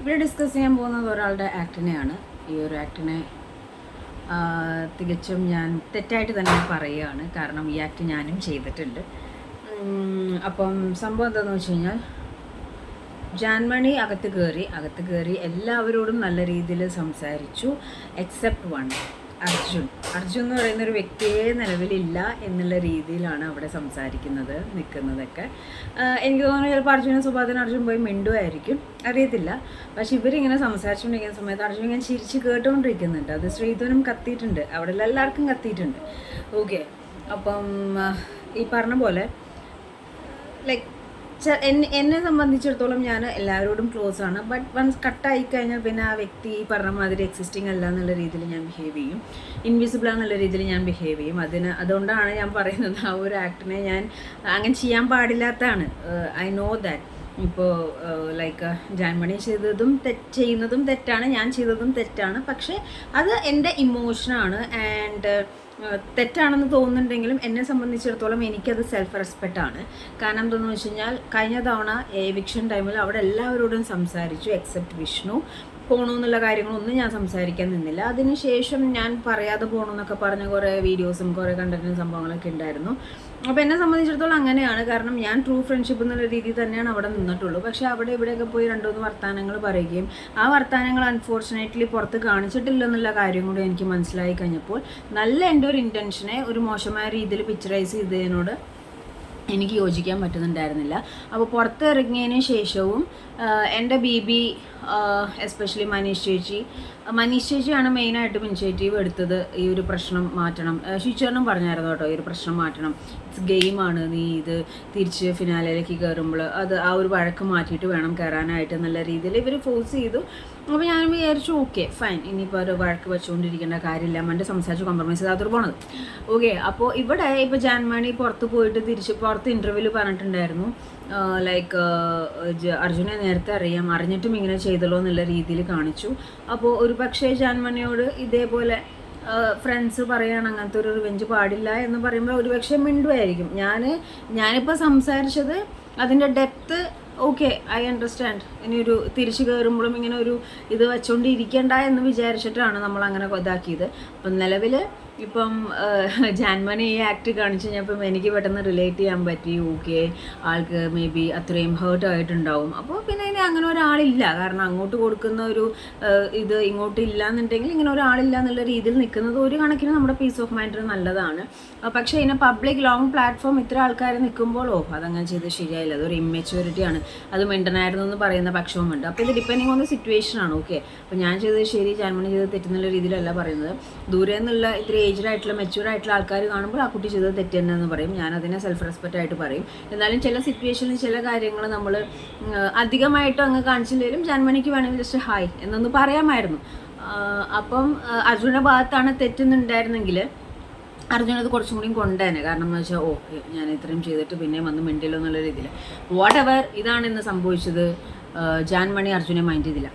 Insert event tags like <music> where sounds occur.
ഇവിടെ ഡിസ്കസ് ചെയ്യാൻ പോകുന്നത് ഒരാളുടെ ആക്ടിനെയാണ് ഈ ഒരു ആക്ടിനെ തികച്ചും ഞാൻ തെറ്റായിട്ട് തന്നെ പറയുകയാണ്. കാരണം ഈ ആക്ട് ഞാനും ചെയ്തിട്ടുണ്ട്. അപ്പം സംഭവം എന്താണെന്ന് വെച്ച് കഴിഞ്ഞാൽ ജാൻമണി അകത്ത് കയറി അകത്ത് കയറി എല്ലാവരോടും നല്ല രീതിയിൽ സംസാരിച്ചു എക്സെപ്റ്റ് വൺ അർജുൻ. അർജുൻ എന്ന് പറയുന്ന ഒരു വ്യക്തിയെ നിലവിലില്ല എന്നുള്ള രീതിയിലാണ് അവിടെ സംസാരിക്കുന്നത് നിൽക്കുന്നതൊക്കെ. എനിക്ക് തോന്നുന്നു ചിലപ്പോൾ അർജുന സുഭാതിന് അർജുൻ പോയി മിണ്ടുമായിരിക്കും. അറിയത്തില്ല. പക്ഷെ ഇവരിങ്ങനെ സംസാരിച്ചുകൊണ്ടിരിക്കുന്ന സമയത്ത് അർജുൻ ഇങ്ങനെ ചിരിച്ച് കേട്ടുകൊണ്ടിരിക്കുന്നുണ്ട് അത് ശ്രീധനും കത്തിയിട്ടുണ്ട്. അവിടെ എല്ലാവർക്കും കത്തിയിട്ടുണ്ട്. ഓക്കെ. അപ്പം ഈ പറഞ്ഞ പോലെ ലൈക്ക് എന്നെ സംബന്ധിച്ചിടത്തോളം ഞാൻ എല്ലാവരോടും ക്ലോസ് ആണ്. ബട്ട് വൺസ് കട്ടായി കഴിഞ്ഞാൽ പിന്നെ ആ വ്യക്തി പറഞ്ഞ മാതിരി എക്സിസ്റ്റിംഗ് അല്ല എന്നുള്ള രീതിയിൽ ഞാൻ ബിഹേവ് ചെയ്യും. ഇൻവിസിബിൾ ആണെന്നുള്ള രീതിയിൽ ഞാൻ ബിഹേവ് ചെയ്യും. അതിന് അതുകൊണ്ടാണ് ഞാൻ പറയുന്നത് ആ ഒരു ആക്ടിനെ ഞാൻ അങ്ങനെ ചെയ്യാൻ പാടില്ലാത്തതാണ്. ഐ നോ ദാറ്റ് ഇപ്പോൾ ലൈക്ക് ജാൻമണി ചെയ്തതും തെറ്റ് ചെയ്യുന്നതും തെറ്റാണ് ഞാൻ ചെയ്തതും തെറ്റാണ്. പക്ഷേ അത് എന്റെ ഇമോഷനാണ് ആൻഡ് തെറ്റാണെന്ന് തോന്നുന്നുണ്ടെങ്കിലും എന്നെ സംബന്ധിച്ചിടത്തോളം എനിക്കത് സെൽഫ് റെസ്പെക്റ്റ് ആണ്. കാരണം എന്തെന്ന് വെച്ച് കഴിഞ്ഞാൽ കഴിഞ്ഞ തവണ എവിക്ഷൻ ടൈമിൽ അവിടെ എല്ലാവരോടും സംസാരിച്ചു എക്സെപ്റ്റ് വിഷ്ണു. പോകണു എന്നുള്ള കാര്യങ്ങളൊന്നും ഞാൻ സംസാരിക്കാൻ നിന്നില്ല. അതിനുശേഷം ഞാൻ പറയാതെ പോകണമെന്നൊക്കെ പറഞ്ഞ കുറേ വീഡിയോസും കുറേ കണ്ടന്റും സംഭവങ്ങളൊക്കെ ഉണ്ടായിരുന്നു. അപ്പോൾ എന്നെ സംബന്ധിച്ചിടത്തോളം അങ്ങനെയാണ്. കാരണം ഞാൻ ട്രൂ ഫ്രണ്ട്ഷിപ്പ് എന്നുള്ള രീതിയിൽ തന്നെയാണ് അവിടെ നിന്നിട്ടുള്ളൂ. പക്ഷേ അവിടെ ഇവിടെയൊക്കെ പോയി രണ്ടുമൂന്ന് വർത്തമാനങ്ങൾ പറയുകയും ആ വർത്തമാനങ്ങൾ അൺഫോർച്ചുനേറ്റ്ലി പുറത്ത് കാണിച്ചിട്ടില്ല എന്നുള്ള കാര്യം കൂടി എനിക്ക് മനസ്സിലായി കഴിഞ്ഞപ്പോൾ നല്ല എന്റെ ഒരു ഇന്റൻഷനെ ഒരു മോശമായ രീതിയിൽ പിക്ചറൈസ് ചെയ്തതിനോട് എനിക്ക് യോജിക്കാൻ പറ്റുന്നുണ്ടായിരുന്നില്ല. അപ്പോൾ പുറത്തിറങ്ങിയതിന് ശേഷവും എന്റെ ബി ബി എസ്പെഷ്യലി മനീഷ് ചേച്ചി മനീഷ് ചേച്ചിയാണ് മെയിനായിട്ടും ഇനിഷ്യേറ്റീവ് എടുത്തത് ഈ ഒരു പ്രശ്നം മാറ്റണം. ഷീച്ചറിനും പറഞ്ഞായിരുന്നു കേട്ടോ ഈ ഒരു പ്രശ്നം മാറ്റണം. ഇറ്റ്സ് ഗെയിമാണ് നീ ഇത് തിരിച്ച് ഫിനാലയിലേക്ക് കയറുമ്പോൾ അത് ആ ഒരു വഴക്ക് മാറ്റിയിട്ട് വേണം കയറാനായിട്ട് നല്ല രീതിയിൽ ഇവർ ഫോഴ്സ് ചെയ്തു. അപ്പോൾ ഞാൻ വിചാരിച്ചു ഓക്കെ ഫൈൻ ഇനിയിപ്പോൾ ഒരു വഴക്ക് വെച്ചുകൊണ്ടിരിക്കേണ്ട കാര്യമില്ല. മറ്റേ സംസാരിച്ച് കോംപ്രമൈസ് ചെയ്താത്തൊരു പോണത്. ഓക്കെ അപ്പോൾ ഇവിടെ ഇപ്പോൾ ജാൻമാണി പുറത്ത് പോയിട്ട് തിരിച്ച് പുറത്ത് ഇന്റർവ്യൂവിൽ പറഞ്ഞിട്ടുണ്ടായിരുന്നു. ലൈക്ക് അർജുനെ നേരത്തെ അറിയാം അറിഞ്ഞിട്ടും ഇങ്ങനെ ചെയ്തല്ലോ എന്നുള്ള രീതിയിൽ കാണിച്ചു. അപ്പോൾ ഒരു പക്ഷേ ജാൻമണിയോട് ഇതേപോലെ ഫ്രണ്ട്സ് പറയാണ് അങ്ങനത്തെ ഒരു റിവെഞ്ച് പാടില്ല എന്ന് പറയുമ്പോൾ ഒരുപക്ഷെ മിണ്ടുമായിരിക്കും ഞാൻ ഞാനിപ്പോൾ സംസാരിച്ചത് അതിന്റെ ഡെപ്ത്ത് ഓക്കെ ഐ അണ്ടർസ്റ്റാൻഡ് ഇനിയൊരു തിരിച്ചു കയറുമ്പോഴും ഇങ്ങനെ ഒരു ഇത് വെച്ചുകൊണ്ടിരിക്കണ്ട എന്ന് വിചാരിച്ചിട്ടാണ് നമ്മൾ അങ്ങനെ ഇതാക്കിയത്. അപ്പം നിലവിൽ ഇപ്പം <laughs> ജാൻമനി ഈ ആക്ട് കാണിച്ചു കഴിഞ്ഞപ്പം എനിക്ക് പെട്ടെന്ന് റിലേറ്റ് ചെയ്യാൻ പറ്റി. ഓക്കെ ആൾക്ക് മേ ബി അത്രയും ഹേർട്ട് ആയിട്ടുണ്ടാവും. അപ്പോൾ പിന്നെ ഇനി അങ്ങനെ ഒരാളില്ല. കാരണം അങ്ങോട്ട് കൊടുക്കുന്ന ഒരു ഇത് ഇങ്ങോട്ട് ഇല്ല എന്നുണ്ടെങ്കിൽ ഇങ്ങനെ ഒരാളില്ല എന്നുള്ള രീതിയിൽ നിൽക്കുന്നത് ഒരു കണക്കിന് നമ്മുടെ പീസ് ഓഫ് മൈൻഡ് നല്ലതാണ്. പക്ഷേ ഇതിനെ പബ്ലിക് ലോങ് പ്ലാറ്റ്ഫോം ഇത്ര ആൾക്കാർ നിൽക്കുമ്പോൾ ഓ അതങ്ങനെ ചെയ്ത് ശരിയായില്ല. അതൊരു ഇമ്മച്യൂരിറ്റിയാണ് അത് മിണ്ടനായിരുന്നു എന്ന് പറയുന്ന പക്ഷവുമുണ്ട്. അപ്പോൾ ഇത് ഡിപ്പെൻഡിങ് ഓൺ ദ സിറ്റുവേഷൻ ആണ്. ഓക്കെ അപ്പോൾ ഞാൻ ചെയ്തത് ശരി ജാൻമണി ചെയ്തത് തെറ്റെന്നുള്ള രീതിയിലല്ല പറയുന്നത്. ദൂരെ നിന്നുള്ള ഇത്ര ഏജ്ഡ് ആയിട്ടുള്ള മെച്യൂർ ആയിട്ടുള്ള ആൾക്കാർ കാണുമ്പോൾ ആ കുട്ടി ചെയ്തത് തെറ്റ് തന്നെ എന്ന് പറയും. ഞാൻ അതിനെ സെൽഫ് റെസ്പെക്റ്റ് ആയിട്ട് പറയും. എന്നാലും ചില സിറ്റുവേഷനിൽ ചില കാര്യങ്ങൾ നമ്മൾ അധികമായിട്ട് അങ്ങ് കാണിച്ചില്ലെങ്കിലും ജാൻമണിക്ക് വേണമെങ്കിൽ ജസ്റ്റ് ഹായ് എന്നൊന്ന് പറയാമായിരുന്നു. അപ്പം അർജുന്റെ ഭാഗത്താണ് തെറ്റുന്നുണ്ടായിരുന്നെങ്കിൽ അർജുൻ അത് കുറച്ചും കൂടി കൊണ്ടുതന്നെ. കാരണം എന്ന് വെച്ചാൽ ഓ ഞാൻ ഇത്രയും ചെയ്തിട്ട് പിന്നെ വന്ന് മിണ്ടില്ല എന്നുള്ള രീതിയിൽ വാട്ട് എവർ ഇതാണ് ഇന്ന് സംഭവിച്ചത് ജാൻമണി അർജുനെ മൈൻഡ് ചെയ്തില്ല.